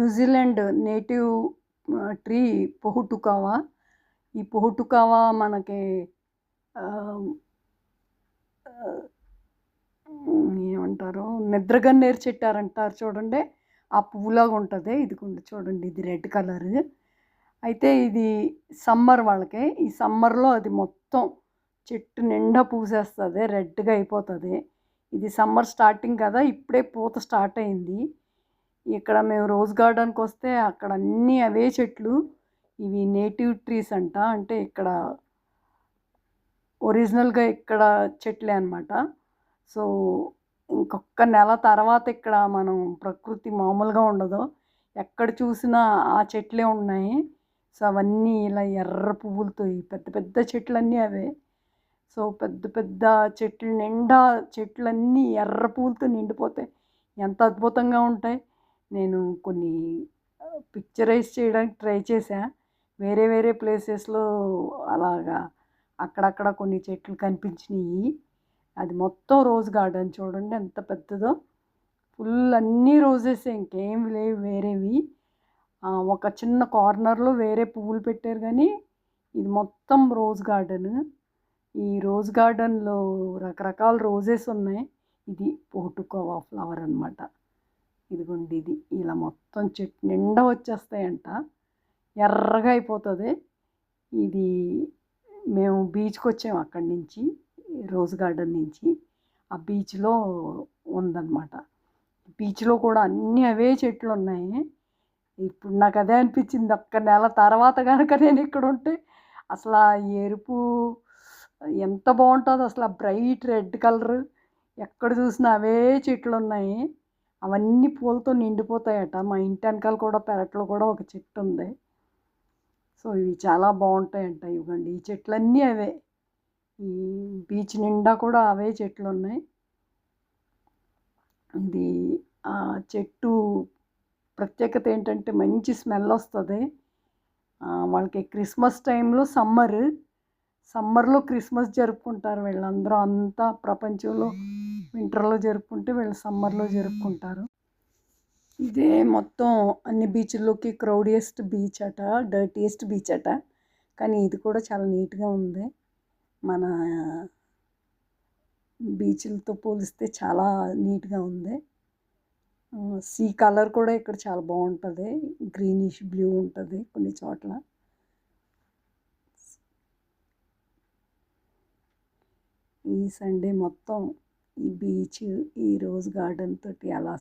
New Zealand native tree పొహుటుకావా? ఈ పొహుటుకావా మనకి ఏమంటారు? నిద్రగన్నేరు చెట్టు అంటారు చూడండి. ఆ పువ్వులాగా ఉంటుంది. ఇదిగోండి చూడండి ఇది రెడ్ కలర్. అయితే ఇది సమ్మర్ వాళ్ళకి. ఈ సమ్మర్లో అది మొత్తం చెట్టు నిండా పూసేస్తుంది. రెడ్గా అయిపోతుంది. ఇది సమ్మర్ స్టార్టింగ్ కదా ఇప్పుడే పూత స్టార్ట్ అయింది. ఇక్కడ మేము రోజ్ గార్డెన్కి వస్తే అక్కడ అన్నీ అవే చెట్లు. ఇవి నేటివ్ ట్రీస్ అంట. అంటే ఇక్కడ ఒరిజినల్గా ఇక్కడ చెట్లే అనమాట సో ఇంకొక నెల తర్వాత ఇక్కడ మనం ప్రకృతి మామూలుగా ఉండదు. ఎక్కడ చూసినా ఆ చెట్లే ఉన్నాయి. సో అవన్నీ ఇలా ఎర్ర పువ్వులతో పెద్ద పెద్ద చెట్లన్నీ అవే. సో పెద్ద పెద్ద చెట్లు నిండా చెట్లన్నీ ఎర్ర పువ్వులతో నిండిపోతాయి. ఎంత అద్భుతంగా ఉంటాయి. నేను కొన్ని పిక్చరైజ్ చేయడానికి ట్రై చేశా. వేరే వేరే ప్లేసెస్లో అలాగా అక్కడక్కడ కొన్ని చెట్లు కనిపించినాయి అది మొత్తం రోజ్ గార్డెన్ చూడండి ఎంత పెద్దదో. ఫుల్ అన్నీ రోజెస్ ఇంకేం లేవు వేరేవి. ఒక చిన్న కార్నర్లో వేరే పువ్వులు పెట్టారు కానీ ఇది మొత్తం రోజ్ గార్డెన్ ఈ రోజ్ గార్డెన్లో రకరకాల రోజెస్ ఉన్నాయి. ఇది పోటుకోవా ఫ్లవర్ అనమాట ఇదిగోండి ఇది. ఇలా మొత్తం చెట్టు నిండా వచ్చేస్తాయంట. ఎర్రగా అయిపోతుంది. ఇది మేము బీచ్కి వచ్చాము అక్కడి నుంచి రోజ్ గార్డెన్ నుంచి. ఆ బీచ్లో ఉందన్నమాట. బీచ్లో కూడా అన్నీ అవే చెట్లు ఉన్నాయి. ఇప్పుడు నాకు అదే అనిపించింది. ఒక్క నెల తర్వాత కనుక నేను ఇక్కడ ఉంటే అసలు ఆ ఎరుపు ఎంత బాగుంటుందో అసలు ఆ బ్రైట్ రెడ్ కలర్. ఎక్కడ చూసినా అవే చెట్లు ఉన్నాయి. అవన్నీ పూలతో నిండిపోతాయట. మా ఇంటి వెనకాల కూడా పెరట్లో కూడా ఒక చెట్టు ఉంది సో ఇవి చాలా బాగుంటాయంట ఇవ్వండి. ఈ చెట్లన్నీ అవే. ఈ బీచ్ నిండా కూడా అవే చెట్లు ఉన్నాయి ఇది ఆ చెట్టు ప్రత్యేకత ఏంటంటే మంచి స్మెల్ వస్తుంది. వాళ్ళకి క్రిస్మస్ టైంలో సమ్మర్. సమ్మర్లో క్రిస్మస్ జరుపుకుంటారు వీళ్ళందరూ. అంతా ప్రపంచంలో వింటర్లో జరుపుకుంటే వీళ్ళు సమ్మర్లో జరుపుకుంటారు. ఇదే మొత్తం అన్ని బీచ్ల్లోకి క్రౌడియెస్ట్ బీచ్ అట డర్టీయెస్ట్ బీచ్ అట. కానీ ఇది కూడా చాలా నీట్గా ఉంది. మన బీచ్లతో పోలిస్తే చాలా నీట్గా ఉంది. సీ కలర్ కూడా ఇక్కడ చాలా బాగుంటుంది. గ్రీనిష్ బ్లూ ఉంటుంది కొన్ని చోట్ల. ఈ సండే మొత్తం ఈ బీచ్ ఈ రోజ్ గార్డెన్ తోటి అలా